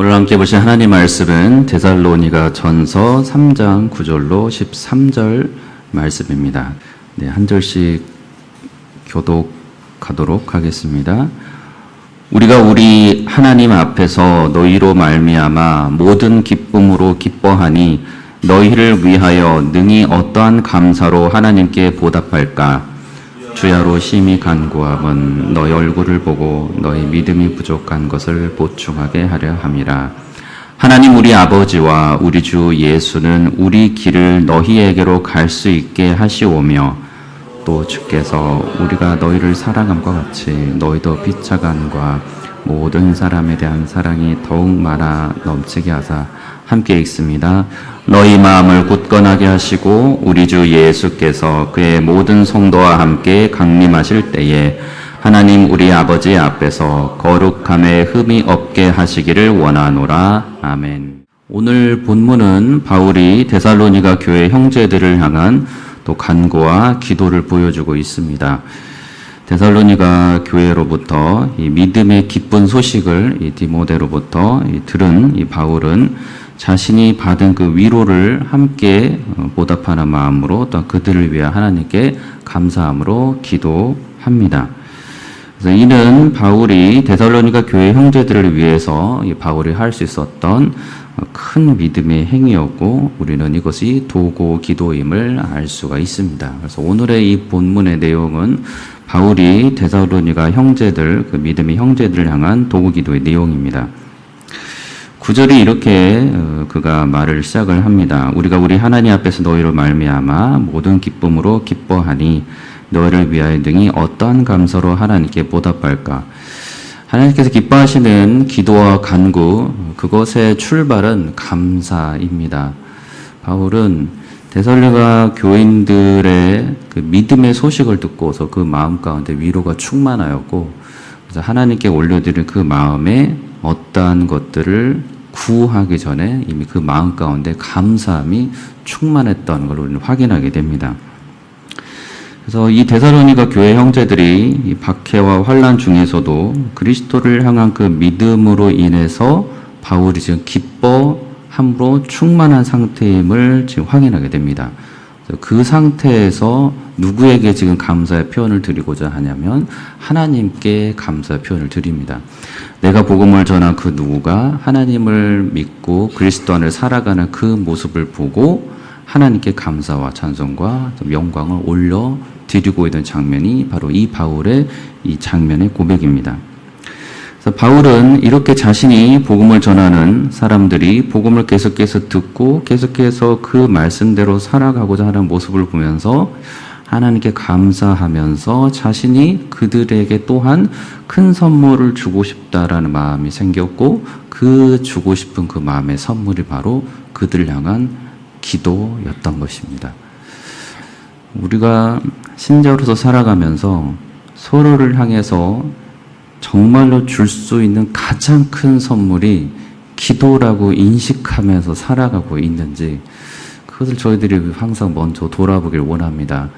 오늘 함께 보신 하나님 말씀은 데살로니가 전서 3장 9절로 13절 말씀입니다. 네, 한 절씩 교독하도록 하겠습니다. 우리가 우리 하나님 앞에서 너희로 말미암아 모든 기쁨으로 기뻐하니 너희를 위하여 능히 어떠한 감사로 하나님께 보답할까? 주야로 심히 간구함은 너희 얼굴을 보고 너희 믿음이 부족한 것을 보충하게 하려 함이라. 하나님 우리 아버지와 우리 주 예수는 우리 길을 너희에게로 갈 수 있게 하시오며 또 주께서 우리가 너희를 사랑함과 같이 너희도 비차간과 모든 사람에 대한 사랑이 더욱 많아 넘치게 하사 함께 읽습니다. 너희 마음을 굳건하게 하시고 우리 주 예수께서 그의 모든 성도와 함께 강림하실 때에 하나님 우리 아버지 앞에서 거룩함에 흠이 없게 하시기를 원하노라. 아멘. 오늘 본문은 바울이 데살로니가 교회 형제들을 향한 또 간구와 기도를 보여주고 있습니다. 데살로니가 교회로부터 이 믿음의 기쁜 소식을 이 디모데로부터 이 들은 이 바울은 자신이 받은 그 위로를 함께 어, 보답하는 마음으로 또 그들을 위해 하나님께 감사함으로 기도합니다. 그래서 이는 바울이 데살로니가 교회 형제들을 위해서 이 바울이 할 수 있었던 큰 믿음의 행위였고 우리는 이것이 도고 기도임을 알 수가 있습니다. 그래서 오늘의 이 본문의 내용은 바울이 데살로니가 형제들 그 믿음의 형제들을 향한 도고 기도의 내용입니다. 구절이 이렇게 어, 그가 말을 시작을 합니다. 우리가 우리 하나님 앞에서 너희로 말미암아 모든 기쁨으로 기뻐하니 너희를 위하여 등이 어떠한 감사로 하나님께 보답할까? 하나님께서 기뻐하시는 기도와 간구 그것의 출발은 감사입니다. 바울은 데살리가 교인들의 그 믿음의 소식을 듣고서 그 마음 가운데 위로가 충만하였고 그래서 하나님께 올려드릴 그 마음에 어떠한 것들을 구하기 전에 이미 그 마음 가운데 감사함이 충만했다는 걸 우리는 확인하게 됩니다. 그래서 이 데살로니가 교회 형제들이 이 박해와 환란 중에서도 그리스도를 향한 그 믿음으로 인해서 바울이 지금 기뻐함으로 충만한 상태임을 지금 확인하게 됩니다. 그 상태에서 누구에게 지금 감사의 표현을 드리고자 하냐면 하나님께 감사의 표현을 드립니다. 내가 복음을 전한 그 누구가 하나님을 믿고 그리스도 안을 살아가는 그 모습을 보고 하나님께 감사와 찬송과 영광을 올려 드리고 있는 장면이 바로 이 바울의 이 장면의 고백입니다. 그래서 바울은 이렇게 자신이 복음을 전하는 사람들이 복음을 계속해서 듣고 계속해서 그 말씀대로 살아가고자 하는 모습을 보면서 하나님께 감사하면서 자신이 그들에게 또한 큰 선물을 주고 싶다라는 마음이 생겼고 그 주고 싶은 그 마음의 선물이 바로 그들 향한 기도였던 것입니다. 우리가 신자로서 살아가면서 서로를 향해서 정말로 줄 수 있는 가장 큰 선물이 기도라고 인식하면서 살아가고 있는지 그것을 저희들이 항상 먼저 돌아보길 원합니다.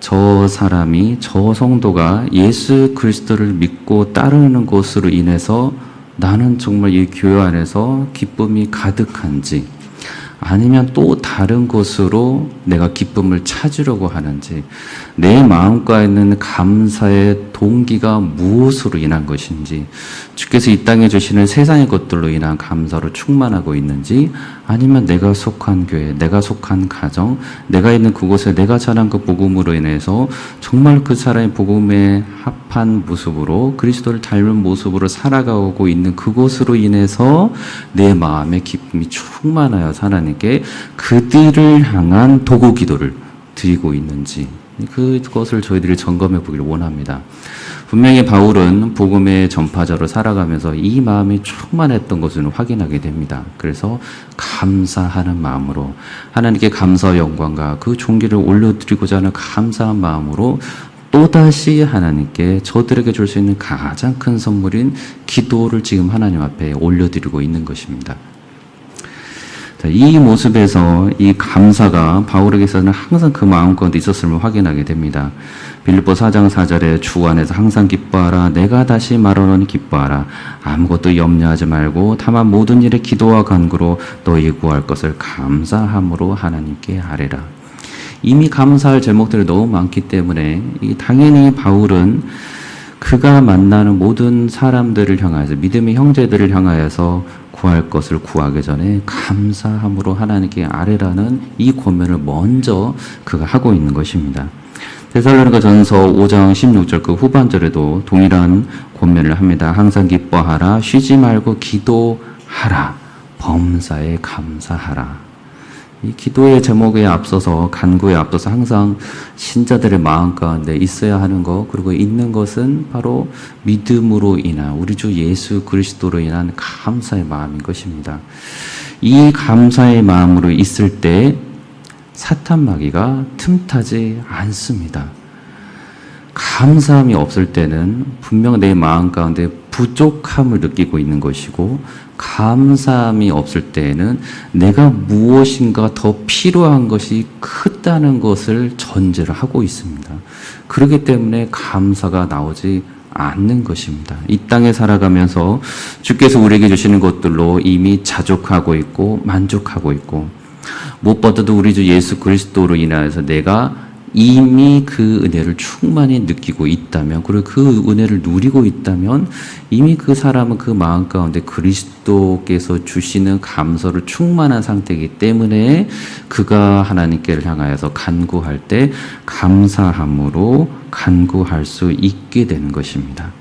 저 사람이 저 성도가 예수 그리스도를 믿고 따르는 것으로 인해서 나는 정말 이 교회 안에서 기쁨이 가득한지 아니면 또 다른 곳으로 내가 기쁨을 찾으려고 하는지 내 마음과 있는 감사의 동기가 무엇으로 인한 것인지 주께서 이 땅에 주시는 세상의 것들로 인한 감사로 충만하고 있는지 아니면 내가 속한 교회, 내가 속한 가정, 내가 있는 그곳에 내가 자란 그 복음으로 인해서 정말 그 사람의 복음에 합한 모습으로 그리스도를 닮은 모습으로 살아가고 있는 그곳으로 인해서 내 마음의 기쁨이 충만하여 하나님께 그들을 향한 도구 기도를 드리고 있는지 그것을 저희들이 점검해 보기를 원합니다. 분명히 바울은 복음의 전파자로 살아가면서 이 마음이 충만했던 것을 확인하게 됩니다. 그래서 감사하는 마음으로 하나님께 감사 영광과 그 종기를 올려드리고자 하는 감사한 마음으로 또다시 하나님께 저들에게 줄 수 있는 가장 큰 선물인 기도를 지금 하나님 앞에 올려드리고 있는 것입니다. 자, 이 모습에서 이 감사가 바울에게서는 항상 그 마음 가운데 있었음을 확인하게 됩니다. 빌립보 4장 4절에 주 안에서 항상 기뻐하라. 내가 다시 말하노니 기뻐하라. 아무것도 염려하지 말고 다만 모든 일에 기도와 간구로 너희 구할 것을 감사함으로 하나님께 아뢰라. 이미 감사할 제목들이 너무 많기 때문에 이 당연히 바울은 그가 만나는 모든 사람들을 향하여서 믿음의 형제들을 향하여서 구할 것을 구하기 전에 감사함으로 하나님께 아뢰라는 이 권면을 먼저 그가 하고 있는 것입니다. 데살로니가 전서 5장 16절 그 후반절에도 동일한 권면을 합니다. 항상 기뻐하라, 쉬지 말고 기도하라, 범사에 감사하라. 이 기도의 제목에 앞서서 간구에 앞서서 항상 신자들의 마음 가운데 있어야 하는 것 그리고 있는 것은 바로 믿음으로 인한 우리 주 예수 그리스도로 인한 감사의 마음인 것입니다. 이 감사의 마음으로 있을 때 사탄 마귀가 틈타지 않습니다. 감사함이 없을 때는 분명 내 마음 가운데 부족함을 느끼고 있는 것이고 감사함이 없을 때에는 내가 무엇인가 더 필요한 것이 크다는 것을 전제를 하고 있습니다. 그렇기 때문에 감사가 나오지 않는 것입니다. 이 땅에 살아가면서 주께서 우리에게 주시는 것들로 이미 자족하고 있고 만족하고 있고 무엇보다도 우리 주 예수 그리스도로 인하여서 내가 이미 그 은혜를 충만히 느끼고 있다면, 그리고 그 은혜를 누리고 있다면, 이미 그 사람은 그 마음 가운데 그리스도께서 주시는 감사를 충만한 상태이기 때문에 그가 하나님께를 향하여서 간구할 때 감사함으로 간구할 수 있게 되는 것입니다.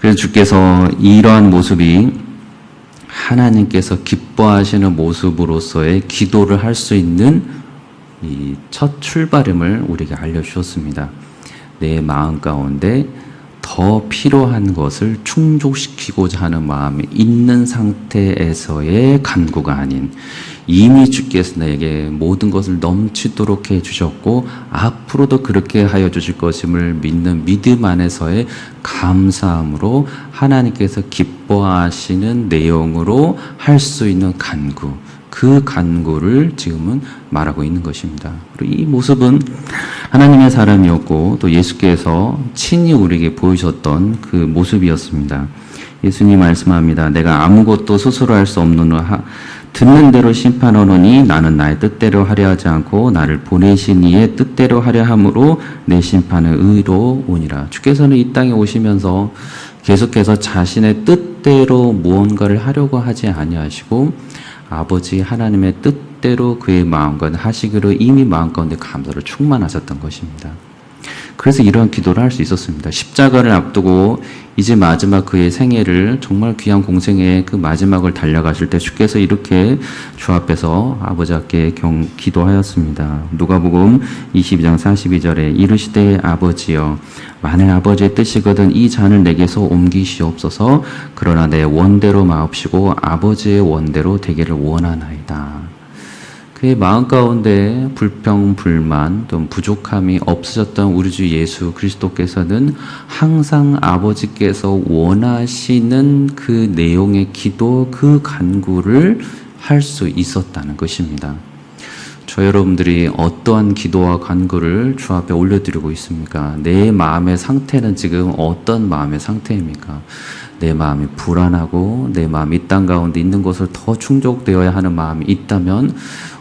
그래서 주께서 이러한 모습이 하나님께서 기뻐하시는 모습으로서의 기도를 할 수 있는 이 첫 출발임을 우리에게 알려주셨습니다. 내 마음 가운데 더 필요한 것을 충족시키고자 하는 마음이 있는 상태에서의 간구가 아닌 이미 주께서 내게 모든 것을 넘치도록 해 주셨고 앞으로도 그렇게 하여 주실 것임을 믿는 믿음 안에서의 감사함으로 하나님께서 기뻐하시는 내용으로 할 수 있는 간구 그 간구를 지금은 말하고 있는 것입니다. 그리고 이 모습은 하나님의 사람이었고 또 예수께서 친히 우리에게 보이셨던 그 모습이었습니다. 예수님 말씀합니다. 내가 아무것도 스스로 할수 하, 듣는 대로 심판하노니 나는 나의 뜻대로 하려 하지 않고 나를 보내신 이의 뜻대로 하려 함으로 내 심판은 의로 오니라. 주께서는 이 땅에 오시면서 계속해서 자신의 뜻대로 무언가를 하려고 하지 아니하시고 아버지 하나님의 뜻대로 그의 마음 가운데 하시기로 이미 마음 가운데 감사를 충만하셨던 것입니다. 그래서 이러한 기도를 할 수 있었습니다. 십자가를 앞두고 이제 마지막 그의 생애를 정말 귀한 공생의 그 마지막을 달려가실 때 주께서 이렇게 주 앞에서 아버지께 경, 기도하였습니다. 누가복음 22장 42절에 이르시되 아버지여 만일 아버지의 뜻이거든 이 잔을 내게서 옮기시옵소서 그러나 내 원대로 마옵시고 아버지의 원대로 되기를 원하나이다. 그의 마음 가운데 불평, 불만, 또 부족함이 없으셨던 우리 주 예수 그리스도께서는 항상 아버지께서 원하시는 그 내용의 기도, 그 간구를 할 수 있었다는 것입니다. 저 여러분들이 어떠한 기도와 간구를 주 앞에 올려드리고 있습니까? 내 마음의 상태는 지금 어떤 마음의 상태입니까? 내 마음이 불안하고 내 마음이 이땅 가운데 있는 것을 더 충족되어야 하는 마음이 있다면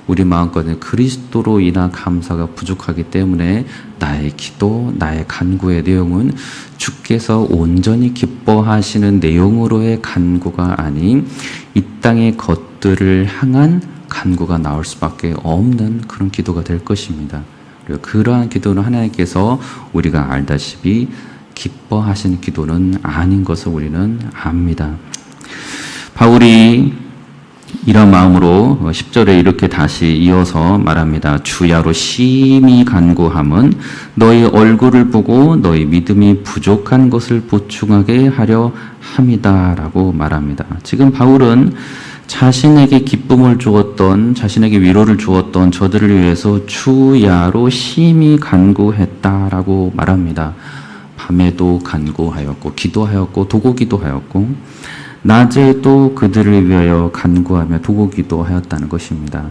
우리 마음과는 그리스도로 인한 감사가 부족하기 때문에 나의 기도, 나의 간구의 내용은 주께서 온전히 기뻐하시는 내용으로의 간구가 아닌 이 땅의 것들을 향한 간구가 나올 수밖에 없는 그런 기도가 될 것입니다. 그리고 그러한 기도는 하나님께서 우리가 알다시피 기뻐하시는 기도는 아닌 것을 우리는 압니다. 바울이 이런 마음으로 10절에 이렇게 다시 이어서 말합니다. 주야로 심히 간구함은 너희 얼굴을 보고 너희 믿음이 부족한 것을 보충하게 하려 함이다라고 말합니다. 지금 바울은 자신에게 기쁨을 주었던 자신에게 위로를 주었던 저들을 위해서 주야로 심히 간구했다라고 말합니다. 밤에도 간구하였고 기도하였고 도고 기도 하였고 낮에도 그들을 위하여 간구하며 도구기도 하였다는 것입니다.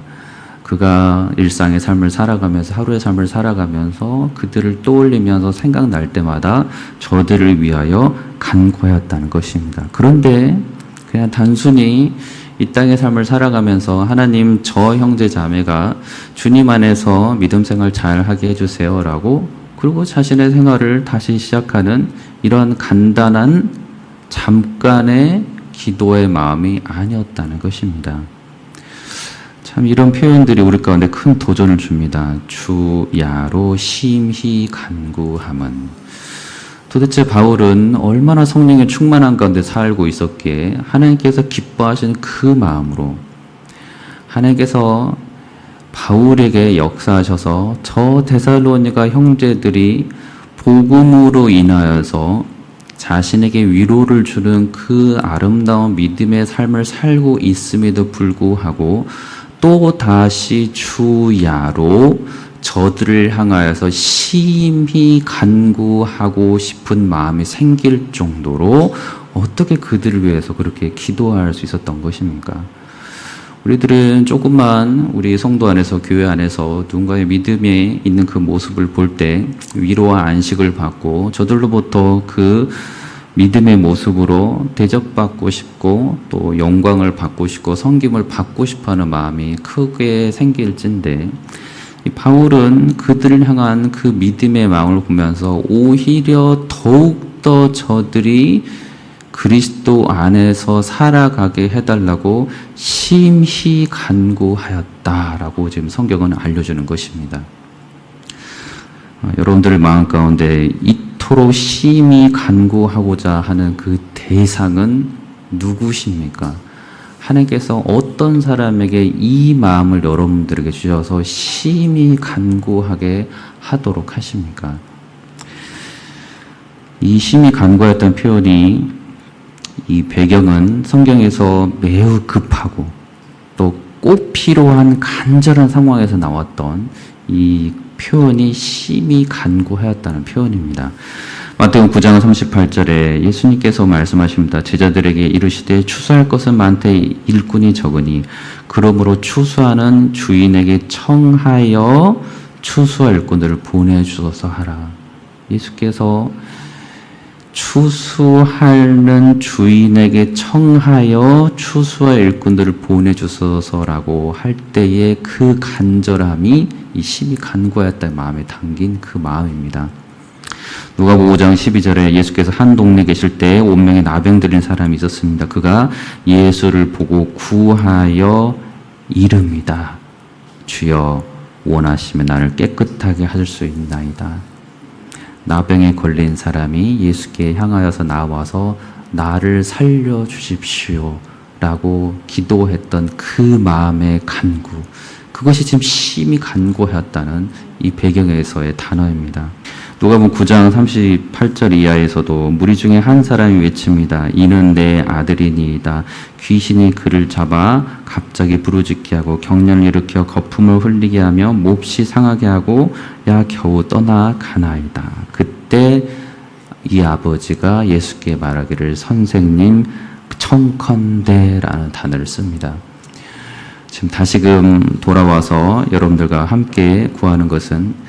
그가 일상의 삶을 살아가면서 하루의 삶을 살아가면서 그들을 떠올리면서 생각날 때마다 저들을 위하여 간구하였다는 것입니다. 그런데 그냥 단순히 이 땅의 삶을 살아가면서 하나님 저 형제 자매가 주님 안에서 믿음 생활 잘 하게 해주세요라고 그리고 자신의 생활을 다시 시작하는 이런 간단한 잠깐의 기도의 마음이 아니었다는 것입니다. 참 이런 표현들이 우리 가운데 큰 도전을 줍니다. 주야로 심히 간구함은 도대체 바울은 얼마나 성령의 충만한 가운데 살고 있었기에 하나님께서 기뻐하신 그 마음으로 하나님께서 바울에게 역사하셔서 저 데살로니가 형제들이 복음으로 인하여서 자신에게 위로를 주는 그 아름다운 믿음의 삶을 살고 있음에도 불구하고 또 다시 주야로 저들을 향하여서 심히 간구하고 싶은 마음이 생길 정도로 어떻게 그들을 위해서 그렇게 기도할 수 있었던 것입니까? 우리들은 조금만 우리 성도 안에서 교회 안에서 누군가의 믿음에 있는 그 모습을 볼 때 위로와 안식을 받고 저들로부터 그 믿음의 모습으로 대접받고 싶고 또 영광을 받고 싶고 성김을 받고 싶어하는 마음이 크게 생길진데 이 바울은 그들을 향한 그 믿음의 마음을 보면서 오히려 더욱 더 저들이 그리스도 안에서 살아가게 해달라고 심히 간구하였다라고 지금 성경은 알려주는 것입니다. 어, 여러분들의 마음 가운데 이토록 심히 간구하고자 하는 그 대상은 누구십니까? 하나님께서 어떤 사람에게 이 마음을 여러분들에게 주셔서 심히 간구하게 하도록 하십니까? 이 심히 간구했던 표현이 이 배경은 성경에서 매우 급하고 또 꼭 필요한 간절한 상황에서 나왔던 이 표현이 심히 간구하였다는 표현입니다. 마태복음 9장 38절에 예수님께서 말씀하십니다. 제자들에게 이르시되 추수할 것은 많되 일꾼이 적으니 그러므로 추수하는 주인에게 청하여 추수할 일꾼들을 보내 주소서 하라. 예수께서 추수하는 주인에게 청하여 추수할 일꾼들을 보내주소서라고 할 때의 그 간절함이 이 심히 간구하였다는 마음에 담긴 그 마음입니다. 누가복음 5장 12절에 예수께서 한 동네 계실 때 온명의 나병 들린 사람이 있었습니다. 그가 예수를 보고 구하여 이릅니다. 주여 원하시면 나를 깨끗하게 하실 수 있나이다. 나병에 걸린 사람이 예수께 향하여서 나와서 나를 살려 주십시오. 라고 기도했던 그 마음의 간구. 그것이 지금 심히 간구하였다는 이 배경에서의 단어입니다. 누가복음 9장 38절 이하에서도 무리 중에 한 사람이 외칩니다. 이는 내 아들이니이다. 귀신이 그를 잡아 갑자기 부르짖게 하고 경련을 일으켜 거품을 흘리게 하며 몹시 상하게 하고 야 겨우 떠나가나이다. 그때 이 아버지가 예수께 말하기를 선생님 청컨대라는 단어를 씁니다. 지금 다시금 돌아와서 여러분들과 함께 구하는 것은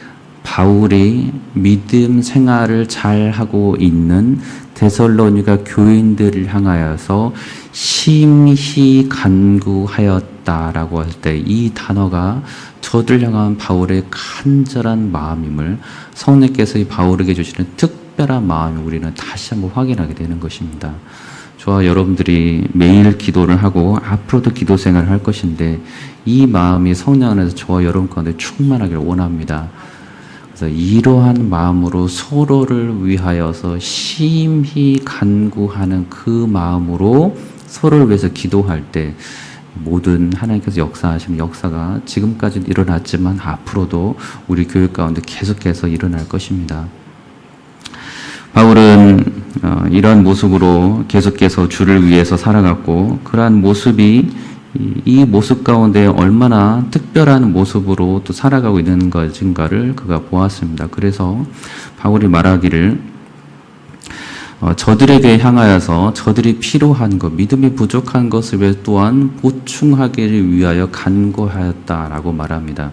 바울이 믿음 생활을 잘 하고 있는 데살로니가 교인들을 향하여서 심히 간구하였다라고 할 때 이 단어가 저들 향한 바울의 간절한 마음임을 성령께서 이 바울에게 주시는 특별한 마음을 우리는 다시 한번 확인하게 되는 것입니다. 저와 여러분들이 매일 기도를 하고 앞으로도 기도 생활을 할 것인데 이 마음이 성령 안에서 저와 여러분 가운데 충만하기를 원합니다. 그래서 이러한 마음으로 서로를 위하여서 심히 간구하는 그 마음으로 서로를 위해서 기도할 때 모든 하나님께서 역사하시는 역사가 지금까지 일어났지만 앞으로도 우리 교육 가운데 계속해서 일어날 것입니다. 바울은 어, 이런 모습으로 계속해서 주를 위해서 살아갔고 그러한 모습이 이 모습 가운데 얼마나 특별한 모습으로 또 살아가고 있는 것인가를 그가 보았습니다. 그래서 바울이 말하기를 어, 저들에게 향하여서 저들이 필요한 것, 믿음이 부족한 것을 위해 또한 보충하기를 위하여 간구하였다라고 말합니다.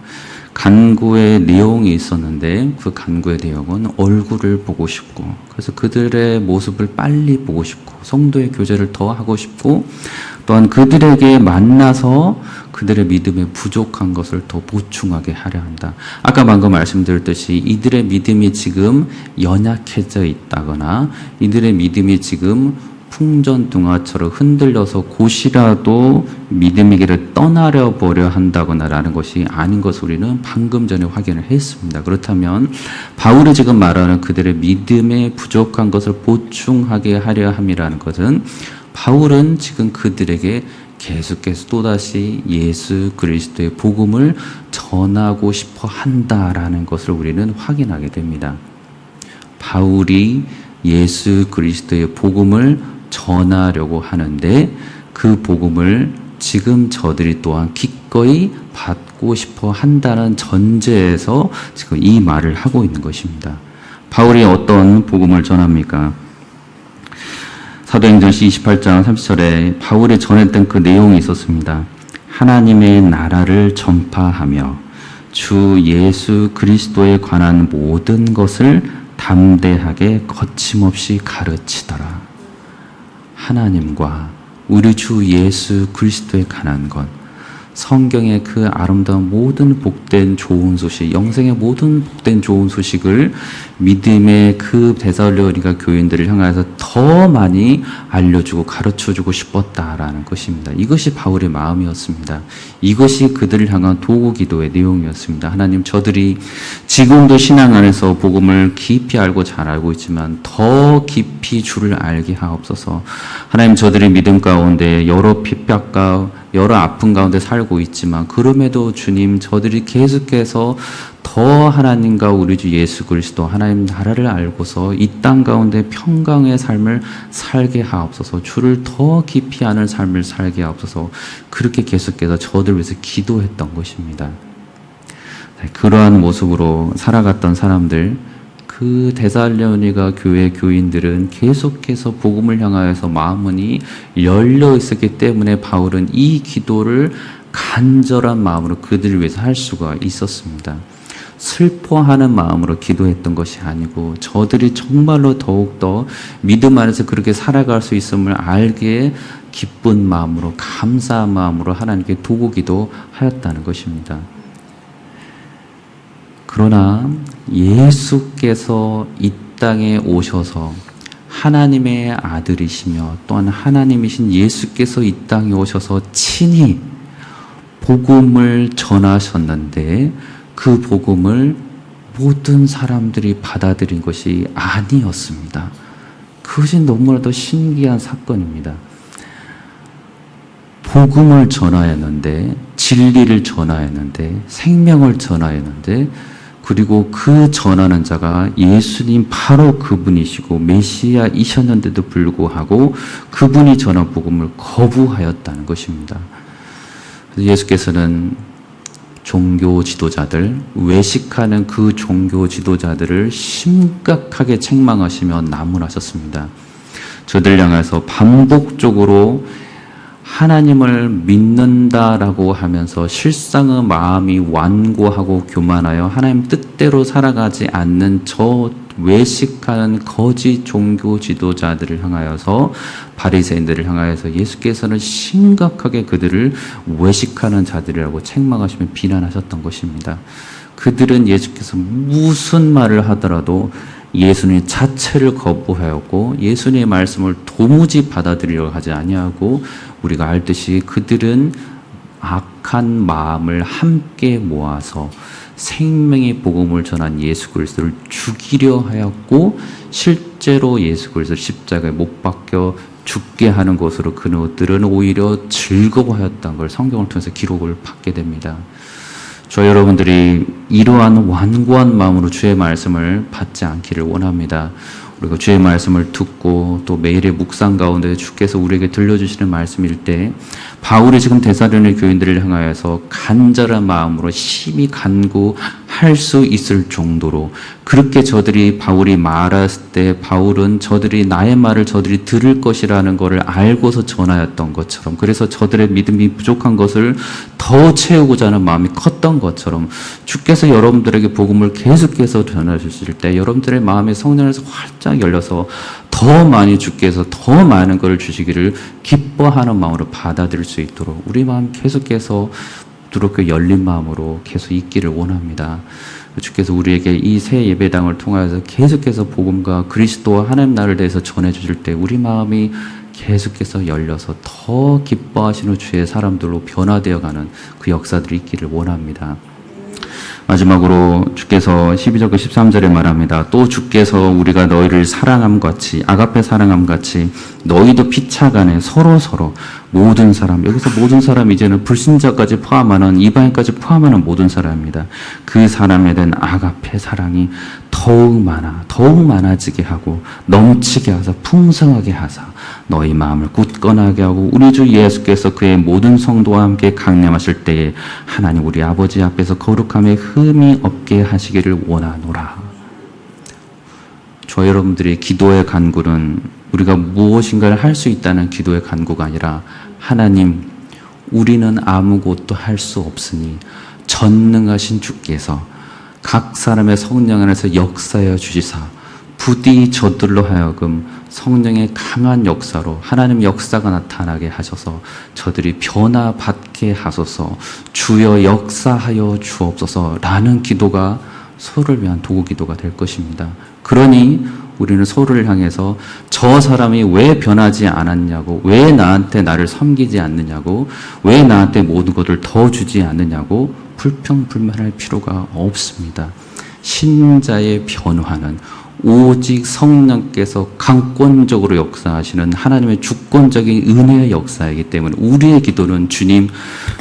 간구의 내용이 있었는데 그 간구의 내용은 얼굴을 보고 싶고 그래서 그들의 모습을 빨리 보고 싶고 성도의 교제를 더 하고 싶고 또한 그들에게 만나서 그들의 믿음에 부족한 것을 더 보충하게 하려 한다. 아까 방금 말씀드렸듯이 이들의 믿음이 지금 연약해져 있다거나 이들의 믿음이 지금 풍전등화처럼 흔들려서 곧이라도 믿음의 길을 떠나려 보려 한다거나라는 것이 아닌 것을 우리는 방금 전에 확인을 했습니다. 그렇다면 바울이 지금 말하는 그들의 믿음에 부족한 것을 보충하게 하려 함이라는 것은 바울은 지금 그들에게 계속해서 또다시 예수 그리스도의 복음을 전하고 싶어 한다라는 것을 우리는 확인하게 됩니다. 바울이 예수 그리스도의 복음을 전하려고 하는데 그 복음을 지금 저들이 또한 기꺼이 받고 싶어 한다는 전제에서 지금 이 말을 하고 있는 것입니다. 바울이 어떤 복음을 전합니까? 사도행전 28장 30절에 바울이 전했던 그 내용이 있었습니다. 하나님의 나라를 전파하며 주 예수 그리스도에 관한 모든 것을 담대하게 거침없이 가르치더라. 하나님과 우리 주 예수 그리스도에 관한 것, 성경의 그 아름다운 모든 복된 좋은 소식, 영생의 모든 복된 좋은 소식을 믿음의 그 데살로니가 교인들을 향해서 더 많이 알려주고 가르쳐주고 싶었다라는 것입니다. 이것이 바울의 마음이었습니다. 이것이 그들을 향한 도구 기도의 내용이었습니다. 하나님 저들이 지금도 신앙 안에서 복음을 깊이 알고 잘 알고 있지만 더 깊이 주를 알게 하옵소서. 하나님 저들의 믿음 가운데 여러 핍박과 여러 아픔 가운데 살고 있지만 그럼에도 주님 저들이 계속해서 더 하나님과 우리 주 예수 그리스도 하나님 나라를 알고서 이 땅 가운데 평강의 삶을 살게 하옵소서 주를 더 깊이 아는 삶을 살게 하옵소서 그렇게 계속해서 저들 위해서 기도했던 것입니다. 네, 그러한 모습으로 살아갔던 사람들 그 데살로니가 교회 교인들은 계속해서 복음을 향하여서 마음문이 열려 있었기 때문에 바울은 이 기도를 간절한 마음으로 그들을 위해서 할 수가 있었습니다. 슬퍼하는 마음으로 기도했던 것이 아니고 저들이 정말로 더욱더 믿음 안에서 그렇게 살아갈 수 있음을 알게 기쁜 마음으로 감사한 마음으로 하나님께 도구 기도하였다는 것입니다. 그러나 예수께서 이 땅에 오셔서 하나님의 아들이시며 또한 하나님이신 예수께서 이 땅에 오셔서 친히 복음을 전하셨는데 그 복음을 모든 사람들이 받아들인 것이 아니었습니다. 그것이 너무나도 신기한 사건입니다. 복음을 전하였는데, 진리를 전하였는데, 생명을 전하였는데, 그리고 그 전하는 자가 예수님 바로 그분이시고 메시아이셨는데도 불구하고 그분이 전한 복음을 거부하였다는 것입니다. 예수께서는 종교 지도자들, 외식하는 그 종교 지도자들을 심각하게 책망하시며 나무라셨습니다. 저들 향해서 반복적으로 하나님을 믿는다라고 하면서 실상의 마음이 완고하고 교만하여 하나님 뜻대로 살아가지 않는 저 외식하는 거짓 종교 지도자들을 향하여서 바리새인들을 향하여서 예수께서는 심각하게 그들을 외식하는 자들이라고 책망하시며 비난하셨던 것입니다. 그들은 예수께서 무슨 말을 하더라도 예수님 자체를 거부하였고 예수님의 말씀을 도무지 받아들이려 하지 아니하고 우리가 알듯이 그들은 악한 마음을 함께 모아서 생명의 복음을 전한 예수 그리스도를 죽이려 하였고 실제로 예수 그리스도 십자가에 못 박혀 죽게 하는 것으로 그들은 오히려 즐거워하였던 걸 성경을 통해서 기록을 받게 됩니다. 저 여러분들이 이러한 완고한 마음으로 주의 말씀을 받지 않기를 원합니다. 우리가 주의 말씀을 듣고 또 매일의 묵상 가운데 주께서 우리에게 들려주시는 말씀일 때 바울이 지금 대사련의 교인들을 향하여서 간절한 마음으로 심히 간구할 할수 있을 정도로 그렇게 저들이 바울이 말했을 때 바울은 저들이 나의 말을 저들이 들을 것이라는 것을 알고서 전하였던 것처럼 그래서 저들의 믿음이 부족한 것을 더 채우고자 하는 마음이 컸던 것처럼 주께서 여러분들에게 복음을 계속해서 전하실 때 여러분들의 마음의 성령에서 활짝 열려서 더 많이 주께서 더 많은 것을 주시기를 기뻐하는 마음으로 받아들일 수 있도록 우리 마음 계속해서 부드럽게 열린 마음으로 계속 있기를 원합니다. 주께서 우리에게 이 새 예배당을 통하여서 계속해서 복음과 그리스도와 하나님 나를 대해서 전해 주실 때 우리 마음이 계속해서 열려서 더 기뻐하시는 주의 사람들로 변화되어 가는 그 역사들이 있기를 원합니다. 마지막으로 주께서 12절 그 13절에 말합니다. 또 주께서 우리가 너희를 사랑함 같이 아가페 사랑함 같이 너희도 피차간에 서로 서로 모든 사람 여기서 모든 사람 이제는 불신자까지 포함하는 이방인까지 포함하는 모든 사람입니다. 그 사람에 대한 아가페 사랑이 더욱 많아 더욱 많아지게 하고 넘치게 하사 풍성하게 하사 너희 마음을 굳건하게 하고 우리 주 예수께서 그의 모든 성도와 함께 강림하실 때에 하나님 우리 아버지 앞에서 거룩함에 흠이 없게 하시기를 원하노라. 저 여러분들의 기도의 간구는 우리가 무엇인가를 할 수 있다는 기도의 간구가 아니라 하나님 우리는 아무것도 할 수 없으니 전능하신 주께서 각 사람의 성령 안에서 역사하여 주시사 부디 저들로 하여금 성령의 강한 역사로 하나님 역사가 나타나게 하셔서 저들이 변화받게 하소서 주여 역사하여 주옵소서라는 기도가 서로를 위한 도구 기도가 될 것입니다. 그러니 우리는 서로를 향해서 저 사람이 왜 변하지 않았냐고, 왜 나한테 나를 섬기지 않느냐고, 왜 나한테 모든 것을 더 주지 않느냐고 불평불만할 필요가 없습니다. 신자의 변화는 오직 성령께서 강권적으로 역사하시는 하나님의 주권적인 은혜의 역사이기 때문에 우리의 기도는 주님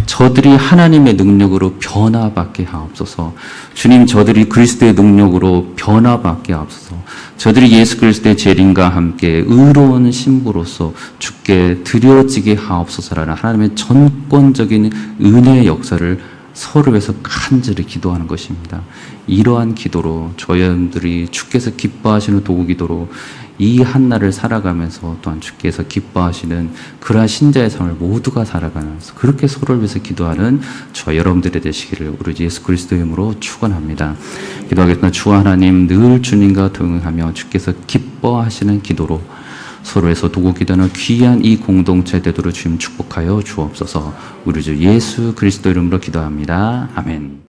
저들이 하나님의 능력으로 변화받게 하옵소서. 주님 저들이 그리스도의 능력으로 변화받게 하옵소서. 저들이 예수 그리스도의 재림과 함께 의로운 신부로서 주께 드려지게 하옵소서라는 하나님의 전권적인 은혜의 역사를 서로 위해서 간절히 기도하는 것입니다. 이러한 기도로 저희들이 주께서 기뻐하시는 도구 기도로 이 한날을 살아가면서 또한 주께서 기뻐하시는 그러한 신자의 삶을 모두가 살아가면서 그렇게 서로를 위해서 기도하는 저 여러분들이 되시기를 우리 예수 그리스도의 이름으로 축원합니다. 기도하겠습니다. 주 하나님 늘 주님과 동행하며 주께서 기뻐하시는 기도로 서로에서 도구 기도는 귀한 이 공동체 되도록 주님 축복하여 주옵소서. 우리 주 예수 그리스도 이름으로 기도합니다. 아멘.